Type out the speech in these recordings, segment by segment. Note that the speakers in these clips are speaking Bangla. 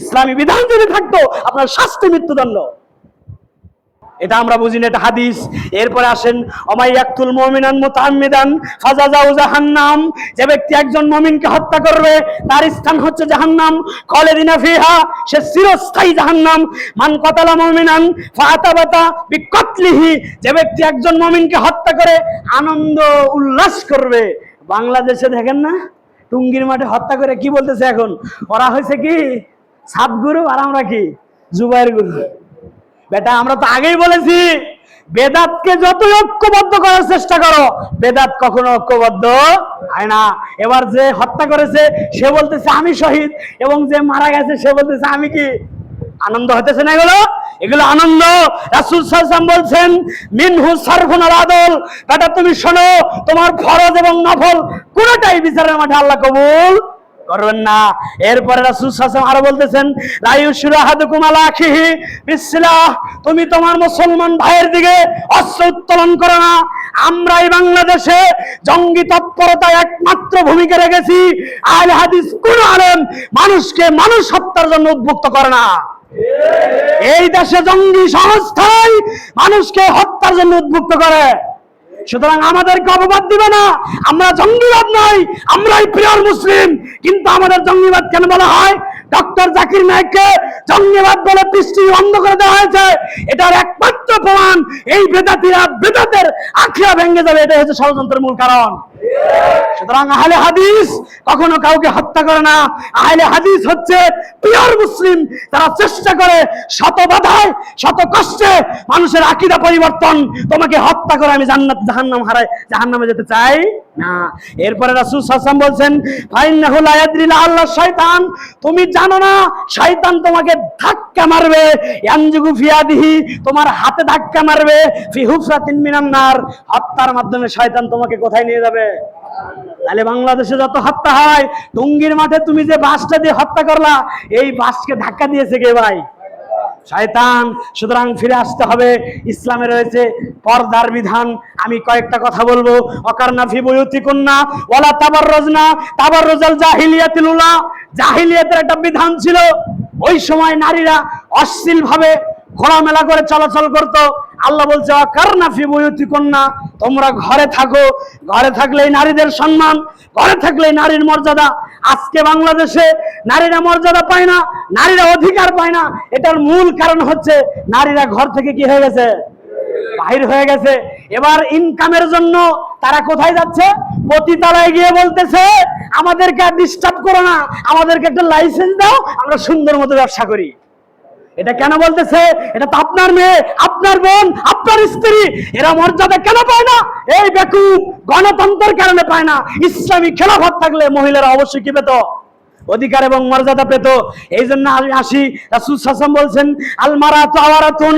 ইসলামী বিধান যদি থাকতো, আপনার শাস্তি মৃত্যুদণ্ড। এটা আমরা বুঝি না, এটা হাদিস। এরপরে আসেন অমাই অমাইয়াকুল মুমিনান মুতাআম্মিদান, ফাজাজাউ জাহান্নাম। যে ব্যক্তি একজন মুমিনকে হত্যা করবে, তার স্থান হচ্ছে জাহান্নাম। খালিদিনা ফিহা, সে চিরস্থায়ী জাহান্নাম। মান কতালা মুমিনান, ফাতাবাতা বিকতলিহি। যে ব্যক্তি একজন মুমিনকে হত্যা করে, আনন্দ উল্লাস করবে। বাংলাদেশে দেখেন না, টুঙ্গির মাঠে হত্যা করে কি বলতেছে এখন? ওরা হয়েছে কি? সাতগুরু আর আমরা কি? জুবাইর গুরু। বেটা, আমরা তো আগেই বলেছি, বেদাতকে যতই ঐক্যবদ্ধ করার চেষ্টা করো, বেদাত কখনো ঐক্যবদ্ধ হয় না। এবার যে হত্যা করেছে, সে বলতেছে আমি শহীদ, এবং যে মারা গেছে, সে বলতেছে আমি কি? আনন্দ হতেছে না এগুলো? এগুলো আনন্দ। রাসুল সাল্লাম বলছেন, মিনহু সারফুন আল আদল। বেটা, তুমি শোনো, তোমার ফরজ এবং নফল কোনটাই বিচারের মাঠে আল্লাহ কবুল করবেন না। এরপরে রাসূল সাল্লাল্লাহু আরও বলতেছেন তুমি তোমার মুসলমান ভাইয়ের দিকে অস্ত্র উত্তোলন করো না। আমরা এই বাংলাদেশে জঙ্গি তৎপরতায় একমাত্র ভূমিকা রেখেছি। আহলে হাদিস কোন আলেম মানুষকে মানুষ হত্যার জন্য উদ্বুক্ত করে না। এই দেশে জঙ্গি সংস্থায় মানুষকে হত্যার জন্য উদ্বুক্ত করে। সুতরাং আমাদেরকে অপবাদ দিবে না। আমরা জঙ্গিবাদ নই আমরাই প্রিয় মুসলিম কিন্তু আমাদের জঙ্গিবাদ কেন বলা হয়? ডক্টর জাকির নায়ককে জঙ্গিবাদ বলে দৃষ্টি বন্ধ করে দেওয়া হয়েছে। এটার একমাত্র প্রমাণ, এই বেদাতিরা বেদাতের আখিয়া ভেঙে যাবে এটা হচ্ছে ষড়যন্ত্রের মূল কারণ। সুতরাং আহলে হাদিস কখনো কাউকে হত্যা করে না। আহলে হাদিস হচ্ছে পিওর মুসলিম, তারা চেষ্টা করে শত বাধায়, শত কষ্টে মানুষের আকিদা পরিবর্তন। তোমাকে হত্যা করে আমি জান্নাত, জাহান্নাম হারাই, জাহান্নামে যেতে চাই। না। এরপরে রাসূল সাল্লাল্লাহু বলছেন আল্লাহ শয়তান তুমি জানো না শয়তান তোমাকে ধাক্কা মারবে। ইয়ানজুগু তোমার হাতে ধাক্কা মারবে। ফি হুফরাতিন মিনান নার। হত্যার মাধ্যমে শয়তান তোমাকে কোথায় নিয়ে যাবে? তাহলে বাংলাদেশে যত হত্যা হয় টুঙ্গির মাঠে তুমি যে বাসটা দিয়ে হত্যা করলা, এই বাসকে ধাক্কা দিয়েছে কে ভাই? শয়তান, সুতরাং ফিরে আসতে হবে। ইসলামে রয়েছে পর্দার বিধান। আমি কয়েকটা কথা বলব। অকারনা ফি বয়ুতি কন্যা ওলা তাবার রজনা তাবার রোজাল জাহিলিয়াতিল উলা। জাহিলিয়াতের একটা বিধান ছিল, ওই সময় নারীরা অশ্লীলভাবে খোলামেলা করে চলাচল করত। আল্লাহ বলছে অকারনা ফি বয়ুতি কন্যা তোমরা ঘরে থাকো, ঘরে থাকলেই নারীদের সম্মান, ঘরে থাকলেই নারীর মর্যাদা। আজকে বাংলাদেশে নারীরা মর্যাদা পায় না, নারীরা অধিকার পায় না। এটার মূল কারণ হচ্ছে নারীরা ঘর থেকে কি হয়ে গেছে? বাহির হয়ে গেছে। এবার ইনকামের জন্য তারা কোথায় যাচ্ছে? পতিতালায় গিয়ে বলতেছে, আমাদেরকে আর ডিস্টার্ব করো না। আমাদেরকে একটা লাইসেন্স দাও, আমরা সুন্দর মতো ব্যবসা করি। এটা কেন বলতেছে? এটা তো আপনার মেয়ে, আপনার বোন, আপনার স্ত্রী। এরা মর্যাদা কেন পায় না? এই বেকুব গণতন্ত্রের কারণে পায় না। ইসলামী খেলাফত থাকলে মহিলারা অবশ্যই কি পেত? অধিকার এবং মর্যাদা পেত। এই জন্য আমি আসি। রাসুল সাসম বলছেন, আলমারা তো আওয়ারাতুন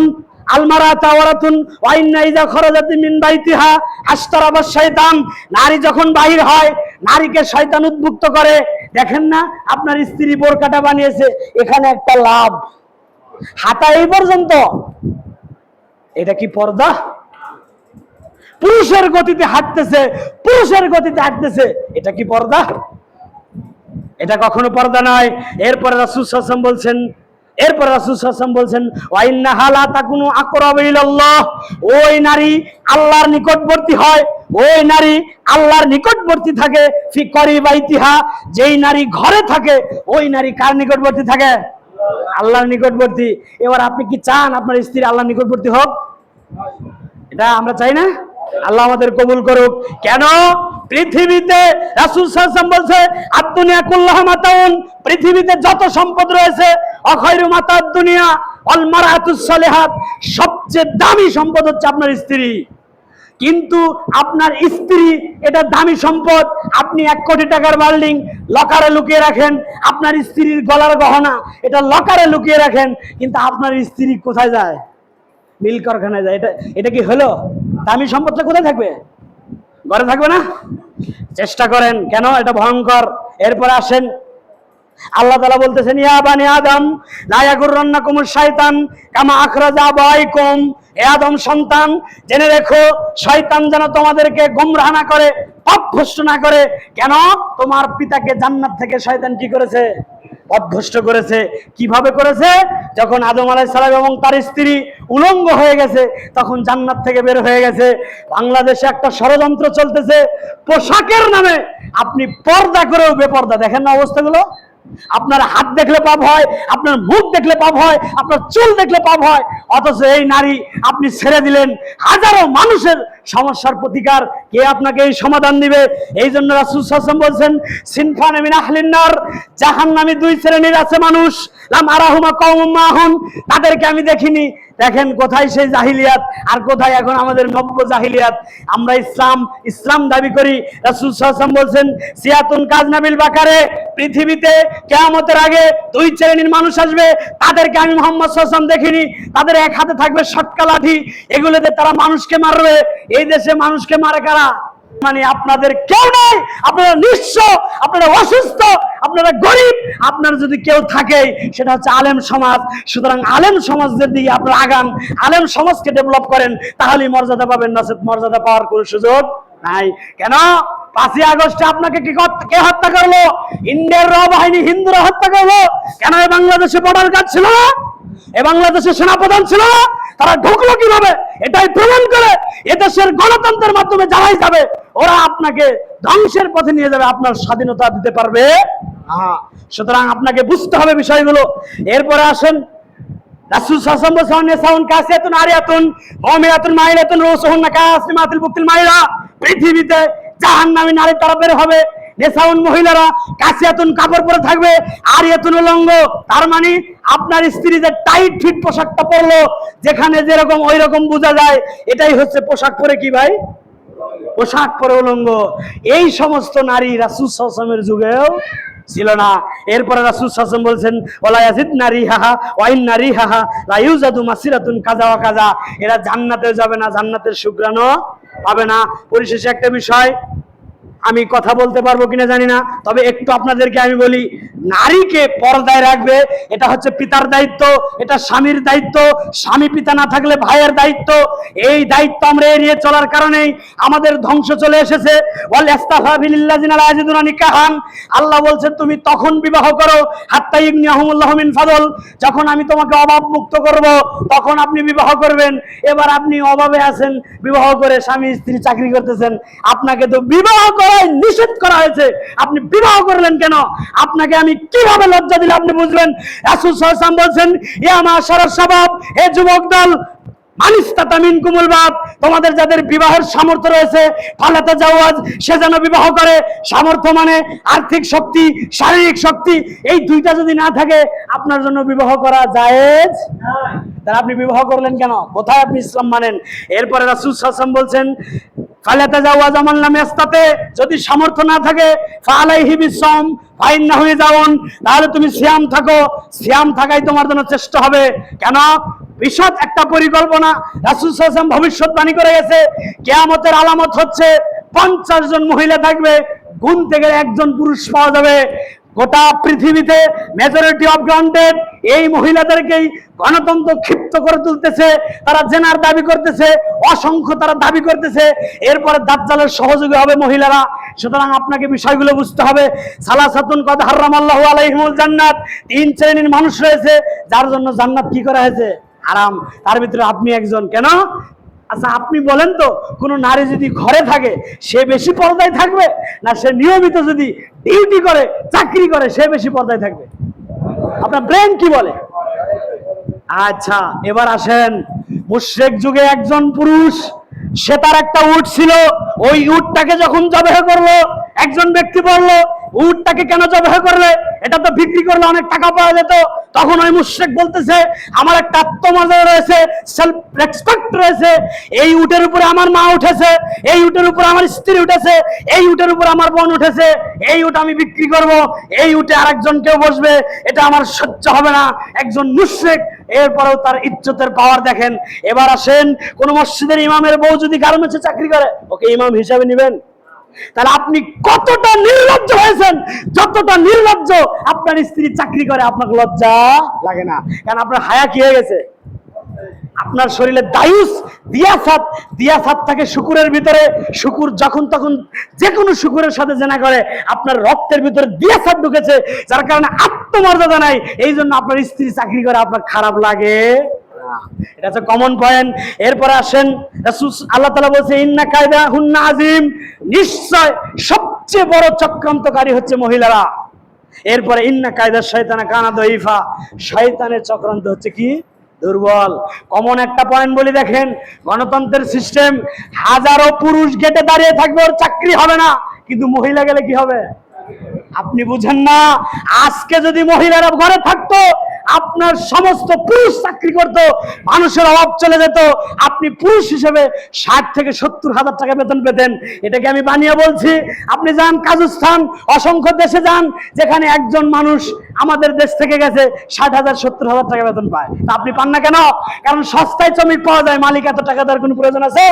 আলমারা তাওয়ারাতুন ওয়াইন্না ইজা খরাজাতি মিন বাইতিহা আশতারাবাস শয়তান নারী যখন বাহির হয়, নারীকে শয়তান উদ্বুক্ত করে। দেখেন না, আপনার স্ত্রী বোরকাটা বানিয়েছে। এখানে একটা লাভ। হাতা এই পর্যন্ত। এটা কি পর্দা? পুরুষের গতিতে হাঁটতেছে, পুরুষের গতিতে হাঁটতেছে, এটা কি পর্দা? এটা কখনো পর্দা নয়। এরপরে রাসূল সাল্লাল্লাহু বলছেন, এরপরে রাসূল সাল্লাল্লাহু বলছেন ওয়াইন্না হালা তাকুনু আকরাবু ইলাল্লাহ। ওই নারী আল্লাহর নিকটবর্তী হয়, ওই নারী আল্লাহর নিকটবর্তী থাকে, ফি করিবাইতিহা যেই নারী ঘরে থাকে, ওই নারী কার নিকটবর্তী থাকে? আল্লাহর নিকটবর্তী। এবার আপনি কি চান আপনার স্ত্রী আল্লাহর নিকটবর্তী হোক? এটা আমরা চাই না। আল্লাহ আমাদের কবুল করুক। কেন? পৃথিবীতে রাসূল সাল্লাল্লাহু বলছে, আদ-দুনিয়া কুল্লাহা মাতাউন। পৃথিবীতে যত সম্পদ রয়েছে, অখয়রু মাতাদ দুনিয়া অল মারাতুস সালিহাত, সবচেয়ে দামি সম্পদ হচ্ছে আপনার স্ত্রী। কিন্তু আপনার স্ত্রী এটা দামি সম্পদ, আপনি এক কোটি টাকার বিল্ডিং লকারে লুকিয়ে রাখেন, আপনার স্ত্রীর গলার গহনা এটা লকারে লুকিয়ে রাখেন, কিন্তু আপনার স্ত্রী কোথায় যায়? মিল কারখানায় যায়। এটা এটা কি হলো? দামি সম্পদটা কোথায় থাকবে? ঘরে থাকবে না? চেষ্টা করেন। কেন? এটা ভয়ঙ্কর। এরপর আসেন আল্লাহ তালা বলতেছেন, ইয়া বানি আদম লায়াগুর রান্না কুমুর শয়তান কামা আখরাজা বাইকুম এ আদম সন্তান, জেনে রেখো, শয়তান যেন তোমাদেরকে গোমরাহ না করে পাপ ভ্রষ্ট না করে, কেন? তোমার পিতাকে জান্নাত থেকে শয়তান কি করেছে? করেছে। কীভাবে করেছে? যখন আদম আলাইহিস সালাম এবং তার স্ত্রী উলঙ্গ হয়ে গেছে, তখন জান্নাত থেকে বের হয়ে গেছে। বাংলাদেশে একটা ষড়যন্ত্র চলতেছে, পোশাকের নামে। আপনি পর্দা করেও বেপর্দা। দেখেন না অবস্থাগুলো? আপনার হাত দেখলে পাপ হয়, আপনার মুখ দেখলে পাপ হয়, আপনার চুল দেখলে পাপ হয়। অথচ এই নারী আপনি ছেড়ে দিলেন হাজারো মানুষের সমস্যার প্রতিকার কে আপনাকে এই সমাধান দিবে? এই জন্য রাসূল আলাইহি বলছেন, সিনফান মিন আহলিন্নার, জাহান্নামী দুই শ্রেণির আছে মানুষ। লাম আরাহুমা কওমুম মাহুন তাদেরকে আমি দেখিনি। দেখেন কোথায় সেই জাহিলিয়াত আর কোথায় এখন আমাদের নব্য জাহিলিয়াত। আমরা ইসলাম ইসলাম দাবি করি। রাসূল সাল্লাল্লাহু বলছেন, সিয়াতুন কাজ কাজনাবিল বাকারে, পৃথিবীতে কেয়ামতের আগে দুই শ্রেণির মানুষ আসবে। তাদেরকে আমি মোহাম্মদ সাল্লাল্লাহু দেখিনি। তাদের এক হাতে থাকবে সটকা লাঠি। এগুলোতে তারা মানুষকে মারবে। এই দেশে মানুষকে মারে কারা? মানে আপনাদের কেউ নেই। আপনারা নিঃস্ব, আপনারা অসুস্থ, আপনারা গরিব। আপনার যদি কেউ থাকে, সেটা হচ্ছে আলেম সমাজ। সুতরাং আলেম সমাজের দিকে আপনারা আগান। আলেম সমাজকে ডেভেলপ করেন, তাহলেই মর্যাদা পাবেন। না মর্যাদা পাওয়ার কোনো সুযোগ নাই। কেন? পাঁচই আগস্টে আপনাকে কি কে হত্যা করল? ইন্ডিয়ার র বাহিনী হিন্দুরা হত্যা করল? কেন এই বাংলাদেশে বর্ডার গার্ড ছিল না? এ বাংলাদেশের সেনাপ্রধান ছিল না? তারা ঢুকলো কীভাবে? এটাই প্রমাণ করে এদেশের গণতন্ত্রের মাধ্যমে যারাই যাবে, ওরা আপনাকে ধ্বংসের পথে নিয়ে যাবে, আপনার স্বাধীনতা দিতে পারবে সুতরাং আপনাকে বুঝতে হবে বিষয়গুলো। এরপরে আসেন আলাইহি ওয়াসাল্লাম নেসাউন কাসিয়াতুন, আরিয়াতুন পৃথিবীতে নারী তারা বের হবে। নেসাউন মহিলারা কাসিয়াতুন কাপড় পরে থাকবে আর আরিয়াতুন উলঙ্গ। তার মানে আপনার স্ত্রী যে টাইট ফিট পোশাকটা পরলো, যেখানে যেরকম ওই রকম বোঝা যায়, এটাই হচ্ছে পোশাক পরে কি ভাই? পোশাক পরে উলঙ্গ। এই সমস্ত নারী রাসূল সাল্লামের যুগেও ছিল না। এরপরে রাসূল সাল্লাম বলছেন ওলা ইয়াজিদ নারী হাহা ওয়াইন নারী হাহা লা ইউজাদু মাসিরাতুন কাজা ওয়া কাজা। এরা জান্নাতে যাবে না, জান্নাতের সুগ্রাণও পাবে না। পরিশেষে একটা বিষয় আমি কথা বলতে পারব কিনা জানি না, তবে একটু আপনাদেরকে আমি বলি, নারীকে পর্দায় রাখবে, এটা হচ্ছে পিতার দায়িত্ব, এটা স্বামীর দায়িত্ব, স্বামী পিতা না থাকলে ভাইয়ের দায়িত্ব, এই দায়িত্ব আমরা এড়িয়ে চলার কারণেই আমাদের ধ্বংস চলে এসেছে। আল্লাহ বলছেন তুমি তখন বিবাহ করো, হাত্তা ফাদল। যখন আমি তোমাকে অভাব মুক্ত করব, তখন আপনি বিবাহ করবেন। এবার আপনি অভাবে আছেন, বিবাহ করে স্বামী স্ত্রী চাকরি করতেছেন। আপনাকে তো বিবাহ করাই নিষেধ করা হয়েছে। আপনি বিবাহ করলেন কেন? আপনাকে আমি কীভাবে লজ্জা দিলে আপনি বুঝবেন রাসূল সাল্লাল্লাহু বলছেন, এ আমার সারা স্বভাব হে যুবক দল তোমাদের যাদের বিবাহের সামর্থ্য রয়েছে, ফালাতে যাওয়াজ সে যেন বিবাহ করে। সামর্থ্য মানে আর্থিক শক্তি, শারীরিক শক্তি, এই দুইটা যদি না থাকে, আপনার জন্য বিবাহ করা জায়েজ? তাহলে আপনি বিবাহ করলেন কেন? কোথায় আপনি ইসলাম মানেন? এরপরে রাসূল সাল্লাম বলছেন ফালাতে যাওয়াজ আমার নামে যদি সামর্থ্য না থাকে ফালাইহি বিসম ফাইন না হয়ে যাওন। তাহলে তুমি সিয়াম থাকো। সিয়াম থাকাই তোমার জন্য চেষ্টা হবে। কেন বিশদ একটা পরিকল্পনা রাসূল ভবিষ্যৎবাণী করে গেছে। কেয়ামতের আলামত হচ্ছে পঞ্চাশ জন মহিলা থাকবে গুনতে গেলে একজন পুরুষ পাওয়া যাবে। গোটা পৃথিবীতে মেজরিটি অফ গ্রাউন্ডেড এই মহিলাদেরকেই গণতন্ত্র ক্ষিপ্ত করে তুলতেছে, তারা জেনার দাবি করতেছে, অসংখ্য তারা দাবি করতেছে, এরপরে দাজ্জালের সহযোগী হবে মহিলারা। সুতরাং আপনাকে বিষয়গুলো বুঝতে হবে। সালাসাতুন কদ হারাম আল্লাহু আলাইহিমুল জান্নাত, তিন শ্রেণির মানুষ রয়েছে, যার জন্য জান্নাত কি করা হয়েছে? হারাম। তার ভিতরে আপনি একজন। কেন? আচ্ছা আপনি বলেন তো, কোনো নারী যদি ঘরে থাকে, সে বেশি পর্দায় থাকবে? না, সে নিয়মিত যদি ডিউটি করে, চাকরি করে, সে বেশি পর্দায় থাকবে? আপনার ব্রেন কি বলে? আচ্ছা এবার আসেন। মুশ্রেক যুগে একজন পুরুষ, সে তার একটা উট ছিল, ওই উটটাকে যখন জবেহ করল, একজন ব্যক্তি বলল উটটাকে কেন জবেহ করলে? এটা তো বিক্রি করলে অনেক টাকা পাওয়া যেত। তখন ওই মুশ্রেক বলতেছে, আমার একটা আত্মমর্যাদা রয়েছে সেলফ রেসপেক্ট রয়েছে। এই উটের উপরে আমার মা উঠেছে, এই উটের উপরে আমার স্ত্রী উঠেছে, এই উটের উপরে আমার বোন উঠেছে, এই উট আমি বিক্রি করব, এই উটে আরেকজন কেউ বসবে, এটা আমার সহ্য হবে না। একজন মুশ্রেক, এরপরেও তার ইজ্জতের পাওয়ার দেখেন। এবার আসেন, কোন মসজিদের ইমামের বউ যদি গার্মেন্টসে চাকরি করে, ওকে ইমাম হিসাবে নেবেন। তাহলে আপনি কতটা নির্লজ্জ হয়েছেন? যতটা নির্লজ্জ আপনার স্ত্রী চাকরি করে আপনার লজ্জা লাগে না। কারণ আপনার হায়া কি হয়ে গেছে? আপনার শরীরে দায়ুস, দিয়াসাত দিয়াসাত থাকে শুকুরের ভিতরে। শুকুর যখন তখন যে কোনো শুকুরের সাথে জেনা করে, আপনার রক্তের ভিতরে দিয়াসাত ঢুকেছে, যার কারণে আত্মমর্যাদা নাই। এই জন্য আপনার স্ত্রী চাকরি করে, আপনার খারাপ লাগে এটা হচ্ছে কমন পয়েন্ট এরপরে আসেন আল্লাহ তাআলা বলছে, ইন্না কায়দা হুন্না আজিম নিশ্চয় সবচেয়ে বড় চক্রান্তকারী হচ্ছে মহিলারা। এরপরে, ইন্না কায়দা শয়তানা কানা দইফা শয়তানের চক্রান্ত হচ্ছে কি? দুর্বল। কমন একটা পয়েন্ট বলি দেখেন, গণতন্ত্রের সিস্টেম হাজারো পুরুষ গেটে দাঁড়িয়ে থাকবে, ওর চাকরি হবে না। কিন্তু মহিলা গেলে কি হবে? আপনি বুঝেন না, আজকে যদি মহিলারা ঘরে থাকতো আপনার সমস্ত পুরুষ চাকরি করতো, মানুষের অভাব চলে যেত। আপনি পুরুষ হিসেবে ষাট থেকে সত্তর হাজার টাকা বেতন পেতেন। এটাকে আমি বানিয়ে বলছি, আপনি যান কাজস্থান, অসংখ্য দেশে যান, যেখানে একজন মানুষ আমাদের দেশ থেকে গেছে, ষাট হাজার, সত্তর হাজার টাকা বেতন পায়। তা আপনি পান না কেন? কারণ সস্তায় শ্রমিক পাওয়া যায়, মালিক এত টাকা দেওয়ার কোনো প্রয়োজন আছে?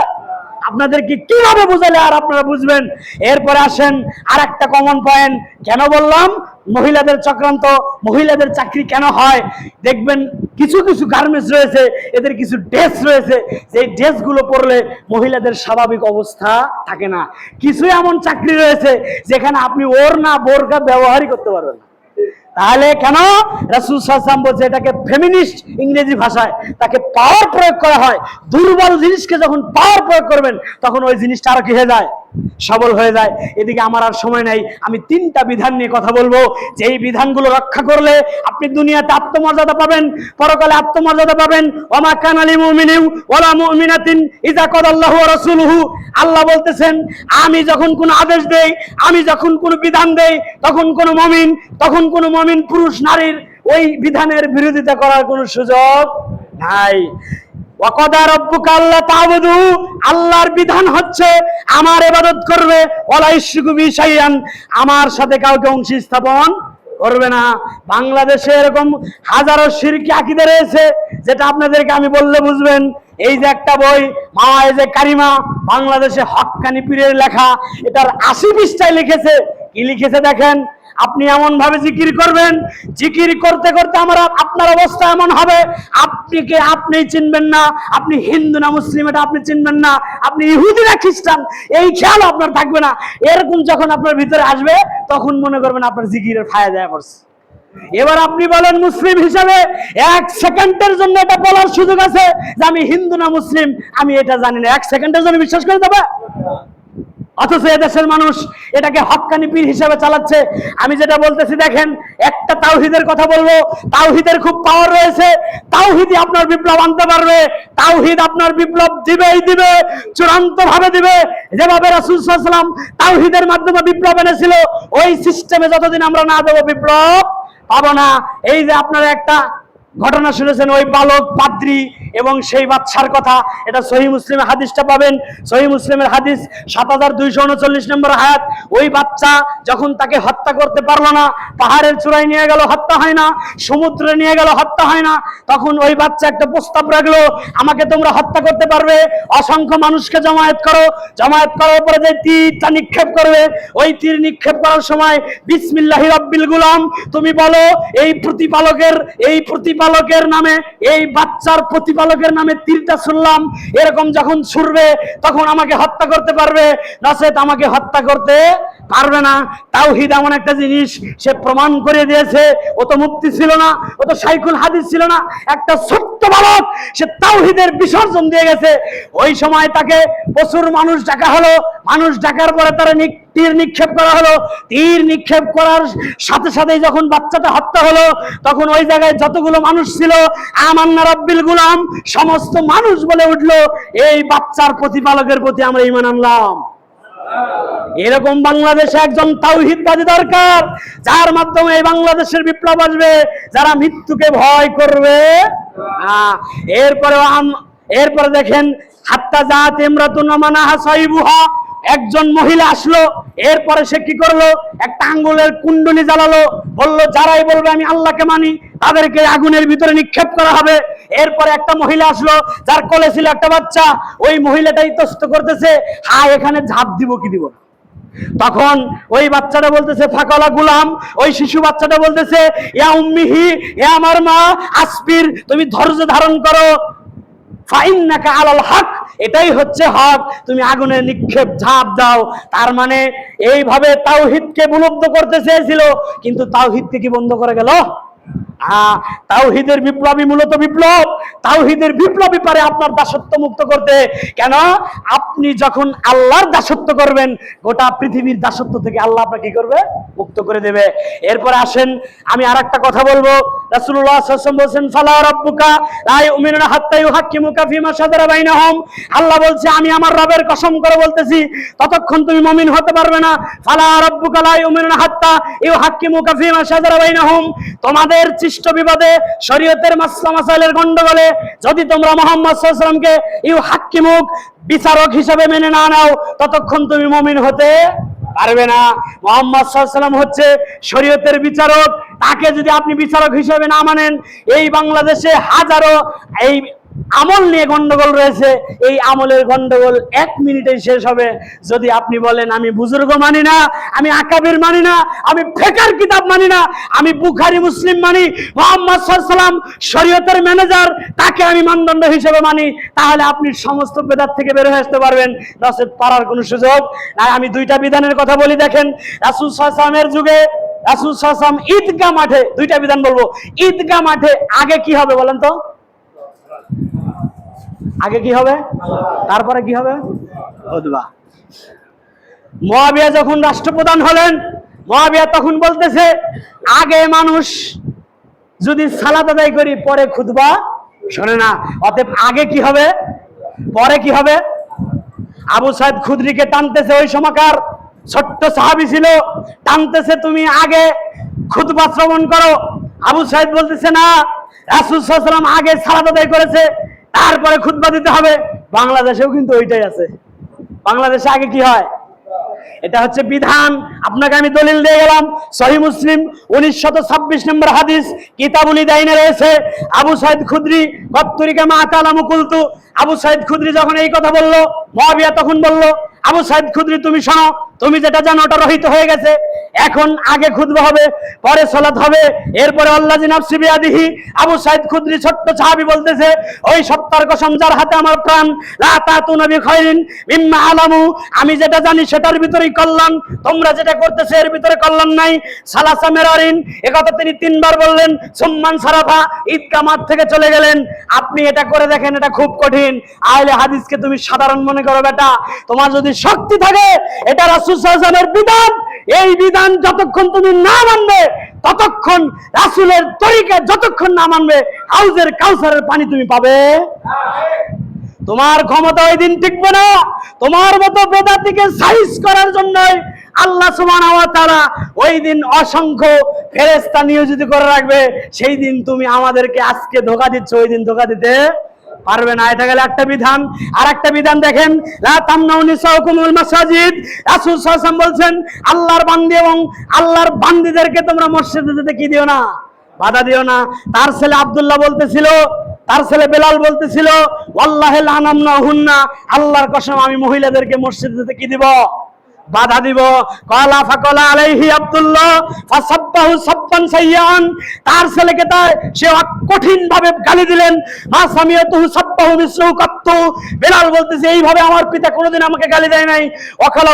আপনাদেরকে কীভাবে বুঝালে আর আপনারা বুঝবেন? এরপরে আসেন আর একটা কমন পয়েন্ট কেন বললাম? মহিলাদের চক্রান্ত, মহিলাদের চাকরি কেন হয়? দেখবেন কিছু কিছু গার্মেন্টস রয়েছে, এদের কিছু ড্রেস রয়েছে যে ড্রেসগুলো পরলে মহিলাদের স্বাভাবিক অবস্থা থাকে না। কিছু এমন চাকরি রয়েছে যেখানে আপনি ওর না বোরকা ব্যবহারই করতে পারবেন তাহলে কেন? রাসুল সাল্লাম বলছে, এটাকে ফেমিনিস্ট ইংরেজি ভাষায়, তাকে পাওয়ার প্রয়োগ করা হয়। দুর্বল জিনিসকে যখন পাওয়ার প্রয়োগ করবেন, তখন ওই জিনিসটা আরও কি হয়ে যায়? সবল হয়ে যায়। এদিকে আমার আর সময় নাই। আমি তিনটা বিধান নিয়ে কথা বলব। যে এই বিধানগুলো রক্ষা করলে আপনি দুনিয়াতে আত্মমর্যাদা পাবেন, পরকালে আত্মমর্যাদা পাবেন। ওমা কানালি মুমিনিউ ওয়ালা মুমিনাতিন ইজা কদাল্লাহু রাসূলুহু। আল্লাহ বলতেছেন, আমি যখন কোন আদেশ দেই, আমি যখন কোন বিধান দেই, তখন কোন মমিন, তখন কোন মমিন পুরুষ নারীর ওই বিধানের বিরোধিতা করার কোনো সুযোগ নাই। আল্লাহর বিধান হচ্ছে আমার ইবাদত করবে আমার সাথে কাউকে অংশ স্থাপন করবে না। বাংলাদেশে এরকম হাজারো শিরকি আকিদে রয়েছে, যেটা আপনাদেরকে আমি বললে বুঝবেন। এই যে একটা বই মাওয়া এই যে কারিমা, বাংলাদেশে হক্কানি পীরের লেখা, এটার আশি পৃষ্ঠায় লিখেছে। কি লিখেছে দেখেন? আপনি এমন ভাবে জিকির করবেন, জিকির করতে করতে আমার আপনার অবস্থা এমন হবে আপনিকে আপনি চিনবেন না, আপনি হিন্দু না মুসলিম, এটা আপনি চিনবেন না, আপনি ইহুদি না খ্রিস্টান, এই খেয়াল আপনার থাকবে না। এরকম যখন আপনার ভিতরে আসবে, তখন মনে করবেন আপনার জিকিরের ফায়া দেয়া পড়ছে। এবার আপনি বলেন মুসলিম হিসাবে এক সেকেন্ডের জন্য এটা বলার সুযোগ আছে যে আমি হিন্দু না মুসলিম, আমি এটা জানি না। এক সেকেন্ডের জন্য বিশ্বাস করে দেবে? অথচ এদেশের মানুষ এটাকে হক্কানি পীর হিসাবে চালাচ্ছে। আমি যেটা বলতেছি, দেখেন, একটা তাওহিদের কথা বলব, তাওহিদের খুব পাওয়ার রয়েছে। তাওহিদই আপনার বিপ্লব আনতে পারবে। তাওহিদ আপনার বিপ্লব দিবেই দিবে চূড়ান্ত ভাবে দিবে। যেভাবে রাসূল তাওহিদের মাধ্যমে বিপ্লব এনেছিল, ওই সিস্টেমে যতদিন আমরা না দেবো বিপ্লব, পাবো না। এই যে আপনার একটা ঘটনা শুনেছেন ওই বালক, পাদ্রি এবং সেই বাচ্চার কথা। এটা সহি মুসলিমের হাদিসটা পাবেন। সহি মুসলিমের হাদিস সাত হাজার দুইশো উনচল্লিশ নম্বর হায়াত ওই বাচ্চা যখন তাকে হত্যা করতে পারল না, পাহাড়ের চূড়ায় নিয়ে গেল, হত্যা হয় না, সমুদ্রে নিয়ে গেল, হত্যা হয় না। তখন ওই বাচ্চা একটা প্রস্তাব রাখল, আমাকে তোমরা হত্যা করতে পারবে, অসংখ্য মানুষকে জমায়েত করো। জমায়েত করার পরে যে তীরটা নিক্ষেপ করবে, ওই তীর নিক্ষেপ করার সময়, বিসমিল্লাহি রব্বিল গুলাম, তুমি বলো, এই প্রতিপালকের, এই প্রতিপালকের নামে, এই বাচ্চার প্রতিপালকের নামে তীরটা শুনলাম। এরকম যখন ছুড়বে তখন আমাকে হত্যা করতে পারবে। নচেত আমাকে হত্যা করতে পারবে না। তাওহিদ এমন একটা জিনিস, সে প্রমাণ করে দিয়েছে, ও তো মুক্তি ছিল না, ও তো সাইকুল হাদিস ছিল না, একটা ছোট্ট বালক, সে তাওহিদের বিসর্জন দিয়ে গেছে। ওই সময় তাকে প্রচুর মানুষ ডাকা হলো, মানুষ ডাকার পরে তারা তীর নিক্ষেপ করা হলো। তীর নিক্ষেপ করার সাথে সাথেই যখন বাচ্চাটা হত্যা হলো, তখন ওই জায়গায় যতগুলো মানুষ ছিল আমান্না রব্বিল গুলাম, সমস্ত মানুষ বলে উঠল, এই বাচ্চার প্রতিপালকের প্রতি আমরা ইমান আনলাম। এরকম বাংলাদেশে একজন তাওহিদবাদী দরকার, যার মাধ্যমে এই বাংলাদেশের বিপ্লব আসবে, যারা মৃত্যুকে ভয় করবে। এরপরে এরপরে দেখেন, হাত্তা জাত ইমরাতুন মানাহা একজন মহিলা আসলো, এরপরে সে কি করল? একটা আঙ্গুলের কুণ্ডলি জ্বালালো, বলল, যারাই বলবে আমি আল্লাহকে মানি, তাদেরকে আগুনের ভিতরে নিক্ষেপ করা হবে। এরপরে একটা মহিলা আসলো, যার কোলে ছিল একটা বাচ্চা, ওই মহিলাটাই তস্ত করতেছে হা এখানে ঝাঁপ দিব কি দিব তখন ওই বাচ্চাটা বলতেছে, ফাকলা গুলাম। ওই শিশু বাচ্চাটা বলতেছে, ইয়া উম্মিহি এ আমার মা আসপির তুমি ধৈর্য ধারণ করো। ফাইন ফাইন্নাকা আলাল হক, এটাই হচ্ছে হক। তুমি আগুনে নিক্ষেপ, ঝাঁপ দাও। তার মানে এইভাবে তাওহিদকে বিলুপ্ত করতে চেয়েছিল, কিন্তু তাওহিদকে কি বন্ধ করে গেল? তাওহিদের বিপ্লবী মূলত বিপ্লব। তাওহিদের বিপ্লবী পারে আপনার দাসত্ব মুক্ত করতে। কেন? আপনি যখন আল্লাহর দাসত্ব করবেন, গোটা পৃথিবীর দাসত্ব থেকে আল্লাহ আপনাকে কি করবে? মুক্ত করে দেবে। এরপরে আসেন, আমি আর একটা কথা বলব। রাসূলুল্লাহ সাল্লাল্লাহু বলছেন, ফালা রাব্বুকা লা ইউমিনুনা হাত্তা ইউহাক্কিমুকা ফিমা শাজারা বাইনাহুম। আল্লাহ বলছে, আমি আমার রবের কসম করে বলতেছি, ততক্ষণ তুমি মুমিন হতে পারবে না। ফালা রাব্বুকা লা ইউমিনুনা হাত্তা ইউহাক্কিমুকা ফিমা শাজারা বাইনাহুম। তোমাদের সৃষ্ট বিবাদে শরীয়তের মাসলা মাসাইলের গন্ডগোলে যদি তোমরা মোহাম্মদ সাল্লাল্লাহু ইউ হাক্কি মুখ বিচারক হিসেবে মেনে না নাও, ততক্ষণ তুমি মমিন হতে পারবে না। মোহাম্মদ সাল্লাম হচ্ছে শরীয়তের বিচারক। তাকে যদি আপনি বিচারক হিসেবে না মানেন, এই বাংলাদেশে হাজারো, এই আমল নিয়ে গন্ডগোল রয়েছে, এই আমলের গন্ডগোল এক মিনিটেই শেষ হবে। যদি আপনি বলেন, আমি বুজুর্গ মানি না, আমি আকাবির মানি না, আমি ফেকার কিতাব মানি না, আমি বুখারি, মুসলিম মানি, মোহাম্মদ সাল্লাম শরীয়তের ম্যানেজার, তাকে আমি মানদণ্ড হিসেবে মানি, তাহলে আপনি সমস্ত বেদার থেকে বের হয়ে আসতে পারবেন। নচেত পারার কোনো সুযোগ না আমি দুইটা বিধানের কথা বলি, দেখেন, রাসুল সাল্লামের যুগে, রাসুল সাল্লাম ঈদগা মাঠে, দুইটা বিধান বলব ঈদগা মাঠে আগে কি হবে বলেন তো? আগে কি হবে? তারপরে কি হবে? খুতবা মহাবিয়া যখন রাষ্ট্রপ্রধান হলেন মহাবিয়া তখন বলতেছে, আগে মানুষ যদি সালাদ আদায় করি, পরে খুতবা। শোনে না, অতএব আগে কি হবে? পরে কি হবে? আবু সাইদ খুদরিকে টানতেছে, ওই সময়কার ছোট্ট সাহাবি ছিল, টানতেছে তুমি আগে, খুতবা শ্রবণ করো। আবু সাইদ বলতেছে, না রাসুল সাল্লাম আগে সালাদ আদায় করেছে, তারপরে খুতবা দিতে হবে। বাংলাদেশেও কিন্তু ওইটাই আছে। বাংলাদেশে আগে কি হয়? এটা হচ্ছে বিধান। আপনাকে আমি দলিল দিয়ে গেলাম, সহি মুসলিম, উনিশ শত ছাব্বিশ নম্বর হাদিস, কিতাবুল দাইনে রয়েছে। আবু সাইদ খুদ্রি, কত্তরিকা মা মুকুলতু আবু সাইদ খুদ্রি যখন এই কথা বলল মহাবিয়া তখন বলল, আবু সাইদ খুদ্রি, তুমি শোনো তুমি যেটা জানো, ওটা রহিত হয়ে গেছে। এখন আগে খুদবা হবে, পরে সলাত হবে। এরপরে আল্লাহ জিনাফসি বিয়াদিহি আবু সাইদ খুদ্রি ছোট্ট সাহাবি বলতেছে, ওই সত্তার কসম যার হাতে আমার প্রাণ, লা তাতু নবী খাইরিন মিম্মা আলামু। আমি যেটা জানি সেটার ভিতরেই কল্যাণ। তোমরা যেটা করতেছে এর ভিতরে কল্যাণ নাই। সালাসা মেরারিন। একথা তিনি তিনবার বললেন, সম্মান সারাফা ঈদগা মাঠ থেকে চলে গেলেন। আপনি এটা করে দেখেন, এটা খুব কঠিন। আহলে হাদিসকে তুমি সাধারণ মনে করো, বেটা। তোমার যদি শক্তি থাকে, এটা রাসূল সাল্লাল্লাহু আলাইহি ওয়াসাল্লামের বিধান, এই বিধান যতক্ষণ তুমি না মানবে, ততক্ষণ রাসূলের তরিকা যতক্ষণ না মানবে, হাউজের কাউসারের পানি তুমি পাবে। তোমার ক্ষমতা ওই দিন টিকবে না। তোমার মতো বেদাতিকে সাইজ করার জন্য আল্লাহ ওয়া তাআলা ওই দিন অসংখ্য ফেরেশতা নিয়োজিত করে রাখবে। সেই দিন তুমি আমাদেরকে আজকে ধোকা দিচ্ছ, ওই দিন ধোকা দিতে পারবে না। এটা গেলে একটা বিধান। আর একটা বিধান দেখেন বলছেন, আল্লাহর বান্দি এবং আল্লাহর বান্দিদেরকে তোমরা মসজিদে যেতে কি দিও না? বাধা দিও না। তার ছেলে আব্দুল্লাহ বলতেছিল, তার ছেলে বেলাল বলতেছিল হুন্না আল্লাহর কসম আমি মহিলাদেরকে মসজিদে যেতে কি দিব? বাধা দিব। কলা ফাকলা আলাইহি আব্দুল্লাহ, ফাসাব্বাহু তার ছেলেকে তাই সে গালি দিলেন। বেলাল বলতেছে, এইভাবে আমার পিতা কোনোদিন আমাকে গালি দেয় নাই।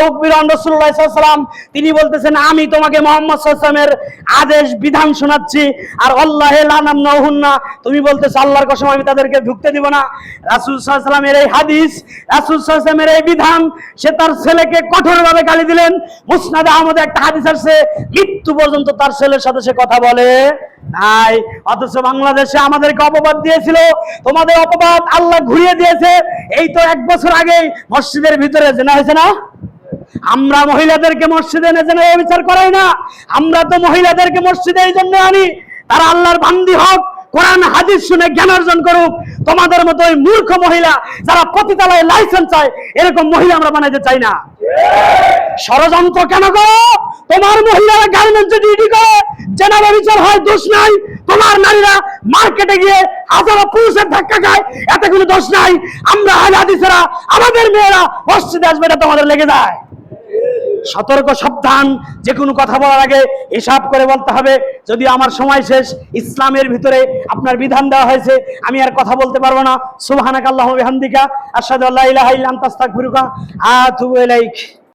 উকবির তিনি বলতেছেন, আমি তোমাকে মোহাম্মদ সাল্লাল্লাহু আদেশ, বিধান শোনাচ্ছি। আর আল্লাহে নাহুন্না তুমি বলতেছো, আল্লাহর কসম, আমি তাদেরকে ঢুকতে দিব না। রাসূল এই হাদিস, রাসূল এই বিধান, সে তার ছেলেকে কঠোরভাবে গালি দিলেন। মুসনাদে আহমদে একটা হাদিস আছে মৃত্যু পর্যন্ত তার ছেলের সাথে সে কথা বলে? নাই। অথচ বাংলাদেশে আমাদেরকে অপবাদ দিয়েছিল। তোমাদের অপবাদ আল্লাহ ঘুরিয়ে দিয়েছে। এই তো এক বছর আগে মসজিদের ভিতরে জেনা হয়েছে না? আমরা মহিলাদেরকে মসজিদে এনে যেন বিচার করাই না। আমরা তো মহিলাদেরকে মসজিদে এই জন্য আনি। তারা আল্লাহর বান্দি হোক, কোরআন, হাদিস শুনে জ্ঞান অর্জন করুক। তোমাদের মতো ওই মূর্খ মহিলা যারা পতিতালয়ে লাইসেন্স চায়, এরকম মহিলা আমরা বানাইতে চাই না। ষড়যন্ত্র কেন গো? তোমার মহিলারা গার্মেন্টসে ডিউটি করে, জেনারেল বিচার হয়, দোষ নাই। তোমার নারীরা মার্কেটে গিয়ে হাজারো পুরুষের ধাক্কা খায়, এতে কোনো দোষ নাই। আমরা হাজার হাদিসেরা, আমাদের মেয়েরা মসজিদে আসবে এটা তোমাদের লেগে যায়। সতর্ক, সাবধান যে কোনো কথা বলার আগে হিসাব করে বলতে হবে, যদি আমার সময় শেষ, ইসলামের ভিতরে আপনার বিধান দেওয়া হয়েছে, আমি আর কথা বলতে পারব না। সুবহানাকাল্লাহু বিহামদিকা, আশহাদু আল্লা ইলাহা ইল্লা আনতা, আস্তাগফিরুকা, আতুবু ইলাইক।